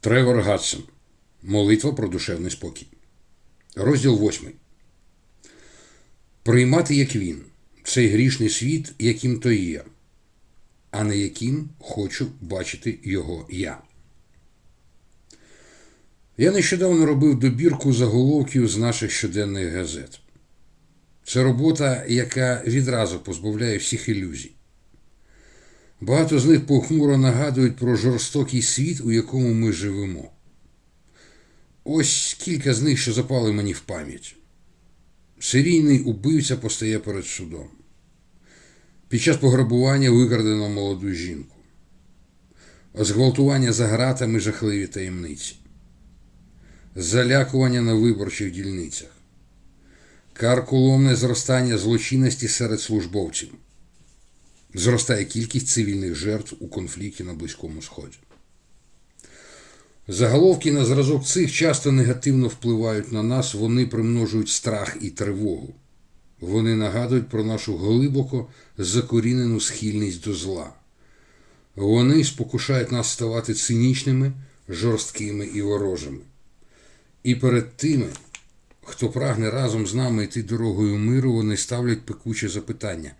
Тревор Гадсон. Молитва про душевний спокій. Розділ 8. Приймати як він, цей грішний світ, яким то є, а не яким хочу бачити його я. Я нещодавно робив добірку заголовків з наших щоденних газет. Це робота, яка відразу позбавляє всіх ілюзій. Багато з них похмуро нагадують про жорстокий світ, у якому ми живемо. Ось кілька з них, що запали мені в пам'ять. Серійний убивця постає перед судом. Під час пограбування викрадено молоду жінку. Зґвалтування за гратами жахливі таємниці. Залякування на виборчих дільницях. Карколомне зростання злочинності серед службовців. Зростає кількість цивільних жертв у конфлікті на Близькому Сході. Заголовки на зразок цих часто негативно впливають на нас, вони примножують страх і тривогу. Вони нагадують про нашу глибоко закорінену схильність до зла. Вони спокушають нас ставати цинічними, жорсткими і ворожими. І перед тими, хто прагне разом з нами йти дорогою миру, вони ставлять пекуче запитання.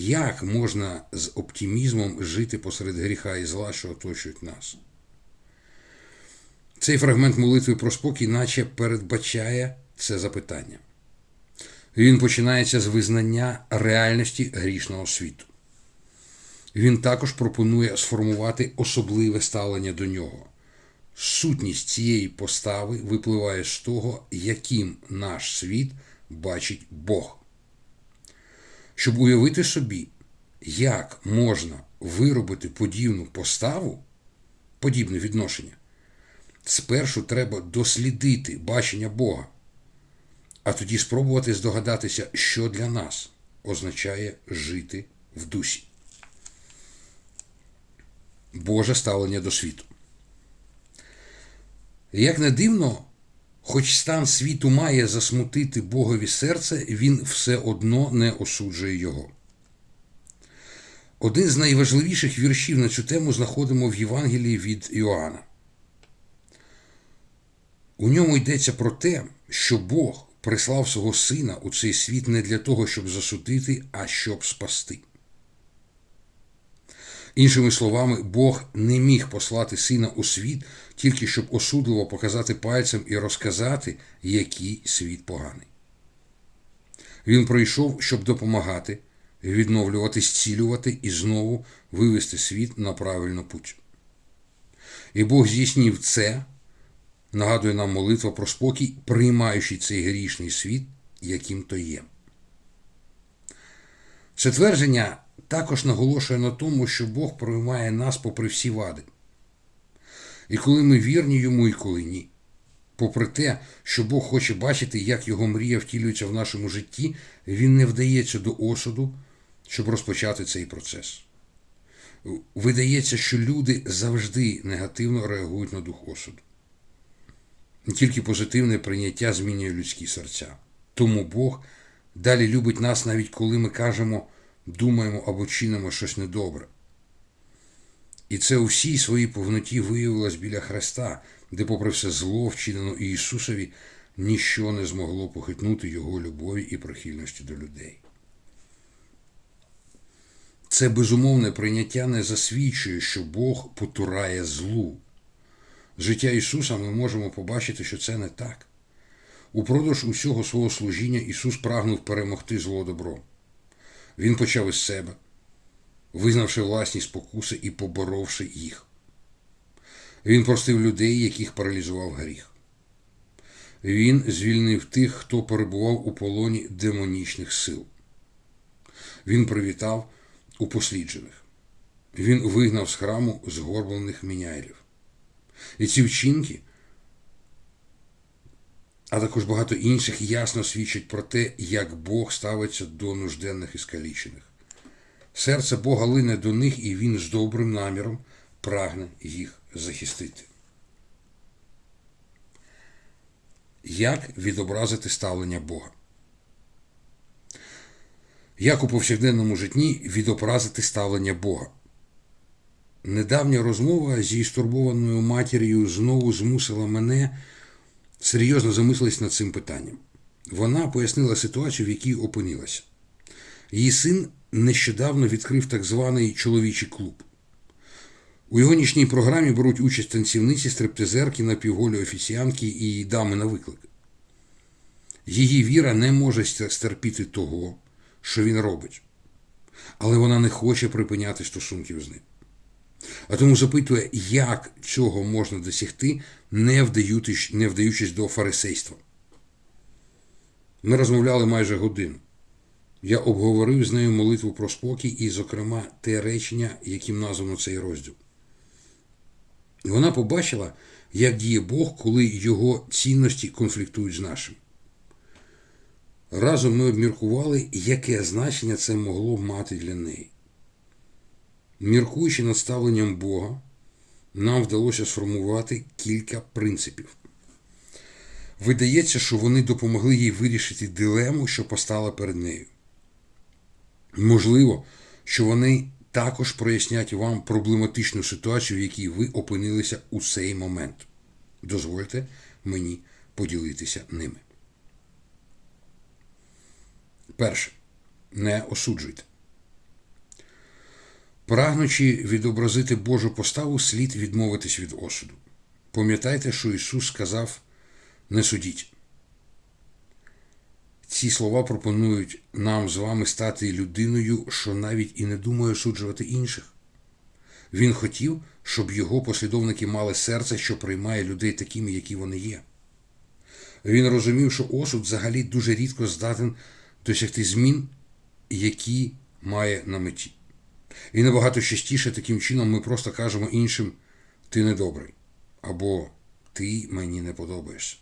Як можна з оптимізмом жити посеред гріха і зла, що оточують нас? Цей фрагмент молитви про спокій, наче передбачає це запитання. Він починається з визнання реальності грішного світу. Він також пропонує сформувати особливе ставлення до нього. Сутність цієї постави випливає з того, яким наш світ бачить Бог. Щоб уявити собі, як можна виробити подібну поставу, подібне відношення, спершу треба дослідити бачення Бога, а тоді спробувати здогадатися, що для нас означає жити в дусі. Боже ставлення до світу. Як не дивно, хоч стан світу має засмутити Богові серце, він все одно не осуджує його. Один з найважливіших віршів на цю тему знаходимо в Євангелії від Іоанна. У ньому йдеться про те, що Бог прислав свого сина у цей світ не для того, щоб засудити, а щоб спасти. Іншими словами, Бог не міг послати сина у світ тільки щоб осудливо показати пальцем і розказати, який світ поганий. Він прийшов, щоб допомагати, відновлювати, зцілювати і знову вивести світ на правильну путь. І Бог здійснив це, нагадує нам молитва про спокій, приймаючи цей грішний світ, яким то є. Це твердження також наголошує на тому, що Бог приймає нас попри всі вади. І коли ми вірні йому, і коли ні. Попри те, що Бог хоче бачити, як його мрія втілюється в нашому житті, він не вдається до осуду, щоб розпочати цей процес. Видається, що люди завжди негативно реагують на дух осуду. Тільки позитивне прийняття змінює людські серця. Тому Бог далі любить нас, навіть коли ми кажемо, думаємо або чинимо щось недобре. І це у всій своїй повноті виявилось біля Христа, де, попри все зло, вчинено Ісусові, ніщо не змогло похитнути Його любові і прихильності до людей. Це безумовне прийняття не засвідчує, що Бог потурає злу. Життя Ісуса ми можемо побачити, що це не так. Упродовж усього свого служіння Ісус прагнув перемогти зло добром. Він почав із себе визнавши власні спокуси і поборовши їх. Він простив людей, яких паралізував гріх. Він звільнив тих, хто перебував у полоні демонічних сил. Він привітав упосліджених. Він вигнав з храму згорблених міняйлів. І ці вчинки, а також багато інших ясно свідчать про те, як Бог ставиться до нужденних і скалічених. Серце Бога лине до них, і Він з добрим наміром прагне їх захистити. Як відобразити ставлення Бога? Як у повсякденному житті відобразити ставлення Бога? недавня розмова зі стурбованою матір'ю знову змусила мене серйозно замислитись над цим питанням. Вона пояснила ситуацію, в якій опинилася. Її син нещодавно відкрив так званий чоловічий клуб. У його нічній програмі беруть участь танцівниці, стриптизерки, напівголі офіціанки і дами на виклик. Її віра не може стерпіти того, що він робить, але вона не хоче припиняти стосунків з ним. А тому запитує, як цього можна досягти, не вдаючись, не вдаючись до фарисейства. Ми розмовляли майже годину. Я обговорив з нею молитву про спокій і, зокрема, те речення, яким названо цей розділ. Вона побачила, як діє Бог, коли його цінності конфліктують з нашим. Разом ми обміркували, яке значення це могло б мати для неї. Міркуючи над ставленням Бога, нам вдалося сформувати кілька принципів. Видається, що вони допомогли їй вирішити дилему, що постала перед нею. Можливо, що вони також прояснять вам проблематичну ситуацію, в якій ви опинилися у цей момент. Дозвольте мені поділитися ними. Перше. Не осуджуйте. Прагнучи відобразити Божу поставу, слід відмовитись від осуду. Пам'ятайте, що Ісус сказав: не судіть. Ці слова пропонують нам з вами стати людиною, що навіть і не думає осуджувати інших. Він хотів, щоб його послідовники мали серце, що приймає людей такими, які вони є. Він розумів, що осуд взагалі дуже рідко здатен досягти змін, які має на меті. І набагато частіше таким чином ми просто кажемо іншим ти недобрий або ти мені не подобаєшся.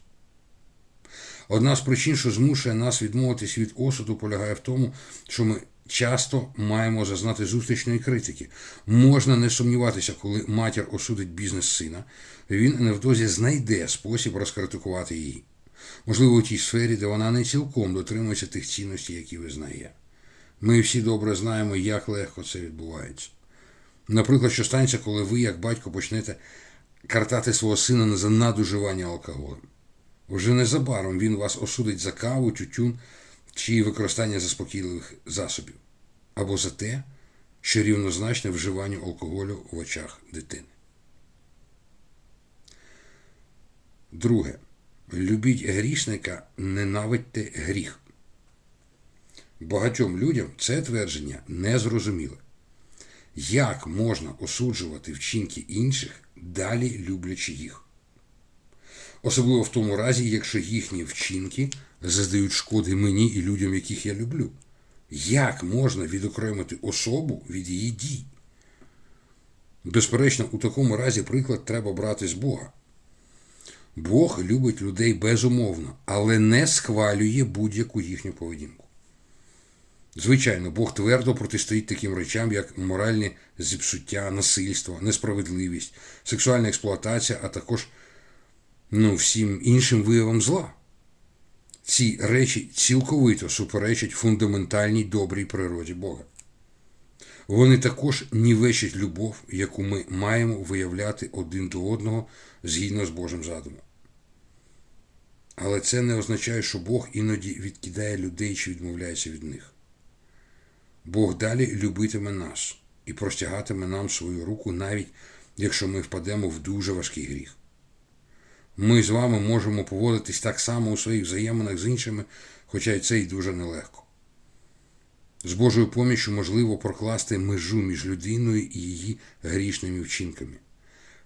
Одна з причин, що змушує нас відмовитись від осуду, полягає в тому, що ми часто маємо зазнати зустрічної критики. Можна не сумніватися, коли матір осудить бізнес сина, він невдовзі знайде спосіб розкритикувати її. Можливо, у тій сфері, де вона не цілком дотримується тих цінностей, які визнає. Ми всі добре знаємо, як легко це відбувається. Наприклад, що станеться, коли ви, як батько, почнете картати свого сина за надуживання алкоголем. Вже незабаром він вас осудить за каву, тютюн чи використання заспокійливих засобів, або за те, що рівнозначне вживанню алкоголю в очах дитини. Друге. Любіть грішника, ненавидьте гріх. Багатьом людям це твердження незрозуміле. Як можна осуджувати вчинки інших, далі люблячи їх? Особливо в тому разі, якщо їхні вчинки заздають шкоди мені і людям, яких я люблю. Як можна відокремити особу від її дій? Безперечно, у такому разі приклад треба брати з Бога. Бог любить людей безумовно, але не схвалює будь-яку їхню поведінку. Звичайно, Бог твердо протистоїть таким речам, як моральні зіпсуття, насильство, несправедливість, сексуальна експлуатація, а також ну, всім іншим виявам зла. Ці речі цілковито суперечать фундаментальній добрій природі Бога. Вони також нівечать любов, яку ми маємо виявляти один до одного згідно з Божим задумом. Але це не означає, що Бог іноді відкидає людей чи відмовляється від них. Бог далі любитиме нас і простягатиме нам свою руку, навіть якщо ми впадемо в дуже важкий гріх. Ми з вами можемо поводитись так само у своїх взаєминах з іншими, хоча й це й дуже нелегко. З Божою поміччю можливо прокласти межу між людиною і її грішними вчинками.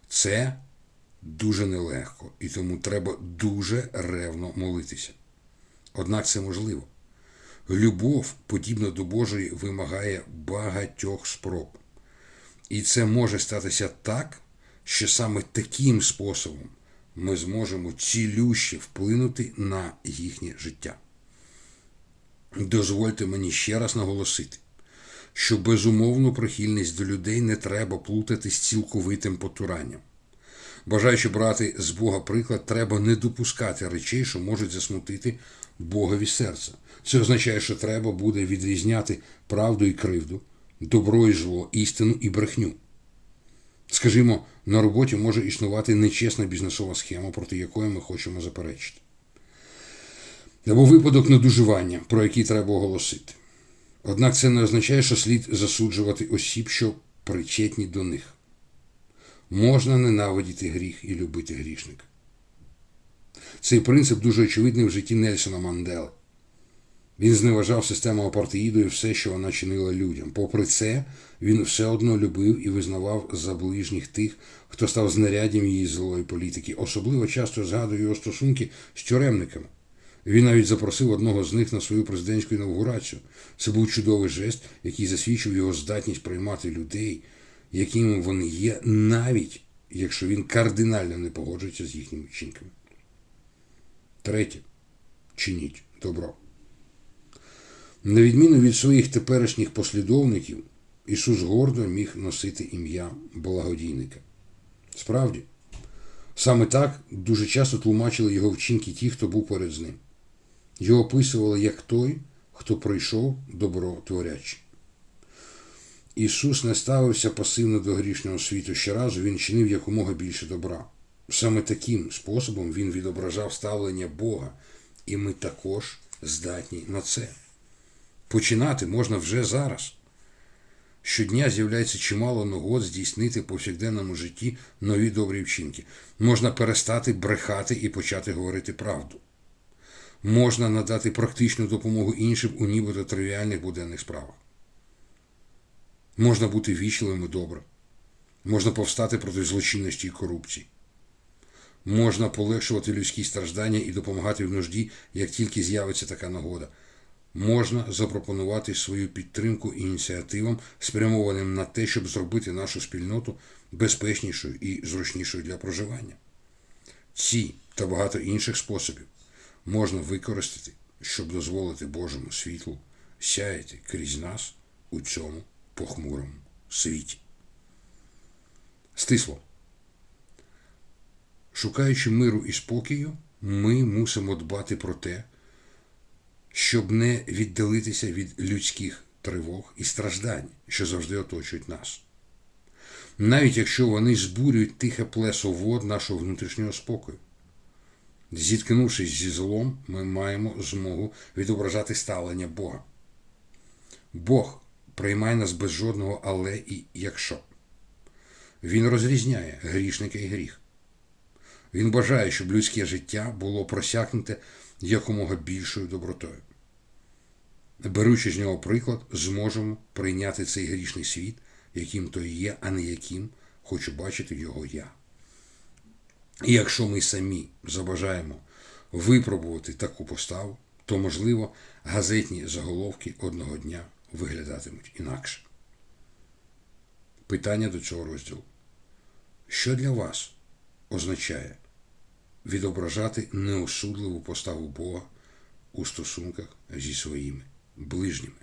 Це дуже нелегко, і тому треба дуже ревно молитися. Однак це можливо. Любов, подібна до Божої, вимагає багатьох спроб. І це може статися так, що саме таким способом ми зможемо цілюще вплинути на їхнє життя. Дозвольте мені ще раз наголосити, що безумовну прихильність до людей не треба плутати з цілковитим потуранням. Бажаючи брати з Бога приклад, треба не допускати речей, що можуть засмутити Богові серце. Це означає, що треба буде відрізняти правду і кривду, добро і зло, істину і брехню. Скажімо, на роботі може існувати нечесна бізнесова схема, проти якої ми хочемо заперечити. Або випадок надужування, про який треба оголосити. Однак це не означає, що слід засуджувати осіб, що причетні до них. Можна ненавидіти гріх і любити грішника. Цей принцип дуже очевидний в житті Нельсона Мандели. Він зневажав систему апартеїду і все, що вона чинила людям. Попри це, він все одно любив і визнавав за ближніх тих, хто став знаряддям її злої політики. Особливо часто згадує його стосунки з тюремниками. Він навіть запросив одного з них на свою президентську інаугурацію. Це був чудовий жест, який засвідчив його здатність приймати людей, якими вони є, навіть якщо він кардинально не погоджується з їхніми вчинками. Третє. Чиніть добро. На відміну від своїх теперішніх послідовників, Ісус гордо міг носити ім'я благодійника. Справді, саме так дуже часто тлумачили його вчинки ті, хто був поряд з ним. Його описували як той, хто пройшов добро творячи. Ісус не ставився пасивно до грішного світу щоразу, він чинив якомога більше добра. Саме таким способом він відображав ставлення Бога, і ми також здатні на це. Починати можна вже зараз. Щодня з'являється чимало нагод здійснити в повсякденному житті нові добрі вчинки. Можна перестати брехати і почати говорити правду. Можна надати практичну допомогу іншим у нібито тривіальних буденних справах. Можна бути вічливим і добрим. Можна повстати проти злочинності і корупції. Можна полегшувати людські страждання і допомагати в нужді, як тільки з'явиться така нагода. Можна запропонувати свою підтримку ініціативам, спрямованим на те, щоб зробити нашу спільноту безпечнішою і зручнішою для проживання. Ці та багато інших способів можна використати, щоб дозволити Божому світлу сяяти крізь нас у цьому похмурому світі. Стисло. Шукаючи миру і спокою, ми мусимо дбати про те, щоб не віддалитися від людських тривог і страждань, що завжди оточують нас. Навіть якщо вони збурюють тихе плесо вод нашого внутрішнього спокою. Зіткнувшись зі злом, ми маємо змогу відображати ставлення Бога. Бог приймає нас без жодного але і якщо. Він розрізняє грішника і гріх. Він бажає, щоб людське життя було просякнуте якомога більшою добротою. Беручи з нього приклад, зможемо прийняти цей грішний світ, яким той є, а не яким хочу бачити його я. І якщо ми самі забажаємо випробувати таку поставу, то, можливо, газетні заголовки одного дня виглядатимуть інакше. Питання до цього розділу. Що для вас означає відображати неосудливу поставу Бога у стосунках зі своїми ближніми?